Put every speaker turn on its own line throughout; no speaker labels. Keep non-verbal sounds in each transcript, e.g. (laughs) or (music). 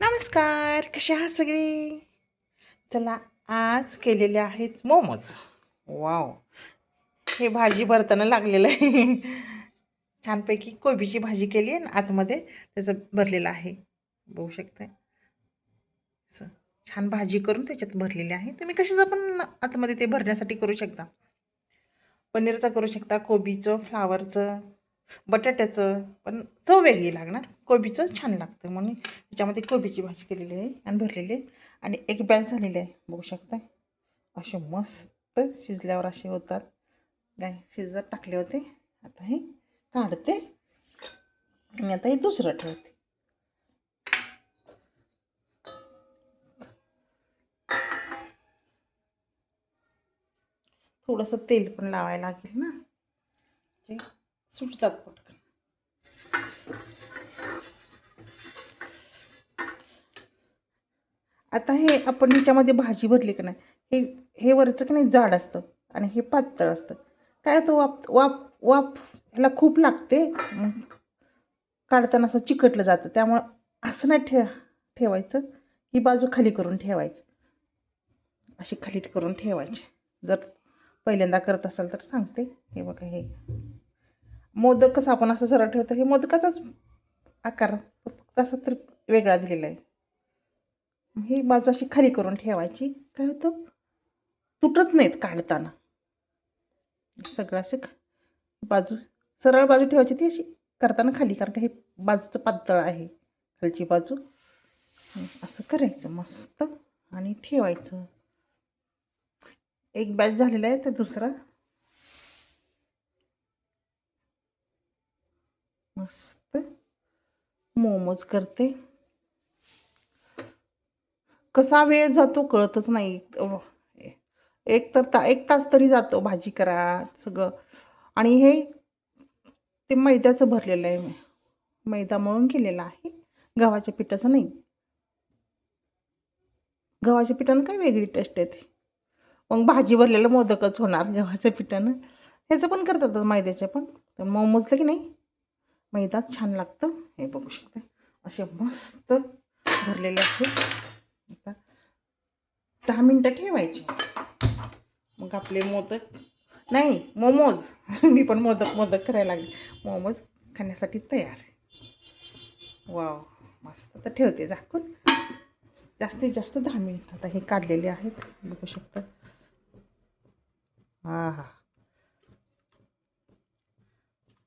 नमस्कार कसे आहात सगळे? चला आज केलेले आहेत मोमोज. वाव. हे भाजी भरताना लागलेलं आहे. छानपैकी कोबीची भाजी केली आहे आणि आतमध्ये त्याचं भरलेलं आहे. बघू शकताय. असं छान भाजी करून त्याच्यात भरलेली आहे. तुम्ही कशाचं पण आतमध्ये ते भरण्यासाठी करू शकता. पनीरचं करू शकता कोबीचं फ्लावरचं. बटाट्याचं पण चव वेगळी लागणार. कोबीचं छान लागतं म्हणून त्याच्यामध्ये कोबीची भाजी केलेली आहे आणि भरलेली आहे. आणि एक बॅच झालेली आहे. बघू शकता. असे मस्त शिजल्यावर असे होतात. काय शिजत टाकले होते. आता हे काढते. आणि आता हे दुसरं ठेवते. थोडंसं तेल पण लावायला लागेल ना. जे सुटतात पटकन. आता हे आपण ह्याच्यामध्ये भाजी भरली का नाही हे हे वरचं की नाही जाड असतं आणि हे पातळ असतं. काय तो वाप वाप वाप ह्याला खूप लागते. काढताना असं चिकटलं जातं. त्यामुळं असं नाही ठे ठेवायचं. ही बाजू खाली करून ठेवायचं. अशी खाली करून ठेवायची. जर पहिल्यांदा करत असाल तर सांगते. हे बघा हे. मोदक कसं आपण असं सरळ ठेवतो हे मोदकाचाच आकार फक्त असा तर वेगळा दिलेला आहे. ही बाजू अशी खाली करून ठेवायची. काय होतं? तुटत नाहीत काढताना. सगळं असं बाजू सरळ बाजू ठेवायची ती अशी करताना खाली कारण का हे बाजूचं पातळ आहे खालची बाजू. असं करायचं मस्त आणि ठेवायचं. एक बॅच झालेला आहे तर दुसरा मस्त मोमोज करते. कसा वेळ जातो कळतच नाही. एक तर ता एक तास तरी जातो भाजी करा सगळं. आणि हे ते मैद्याचं भरलेलं आहे मैदा मळून केलेला आहे. गव्हाच्या पिठाचं नाही. गव्हाच्या पिठानं काय वेगळी टेस्ट येते? मग भाजी भरलेलं मोदकच होणार गव्हाच्या पिठानं. ह्याचं पण करतात मैद्याच्या पण. मोमोजलं की नाही? मैदाच छान लागतं. हे बघू शकते असे मस्त भरलेले आहेत. आता दहा मिनटं ठेवायचे. मग आपले मोदक नाही मोमोज. (laughs) मी पण मोदक मोदक करायला लागले. मोमोज खाण्यासाठी तयार वाव मस्त. तर ठेवते झाकून. जास्तीत जास्त दहा मिनिट. आता हे काढलेले आहेत. बघू शकता. हा हा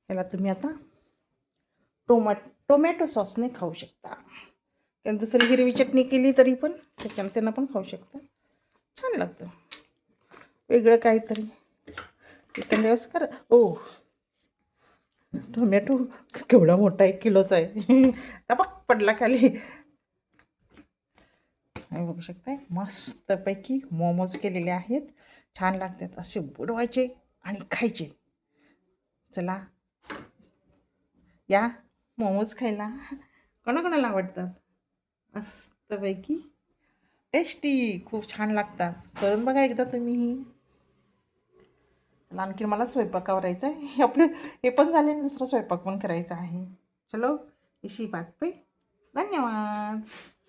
ह्याला तुम्ही आता टोमॅट टोमॅटो सॉसने खाऊ शकता. कारण दुसरी हिरवी चटणी केली तरी पण त्याच्यानं त्यांना पण खाऊ शकता. छान लागतं. वेगळं काहीतरी. एखाद्या दिवस कर. ओ टोमॅटो केवढा मोठा एक किलोचा आहे. (laughs) टपक पडला खाली. बघू शकताय मस्तपैकी मोमोज केलेले आहेत. छान लागतात. असे बुडवायचे आणि खायचे. चला या मोमोज खायला. कोणाकोणाला आवडतात? मस्तपैकी. टेस्टी खूप छान लागतात. करून बघा एकदा तुम्ही. चला आणखी मला स्वयंपाक करायचा आहे. हे आपलं हे पण झाले आणि दुसरा स्वयंपाक पण करायचा आहे. चलो इशी बात पे. धन्यवाद.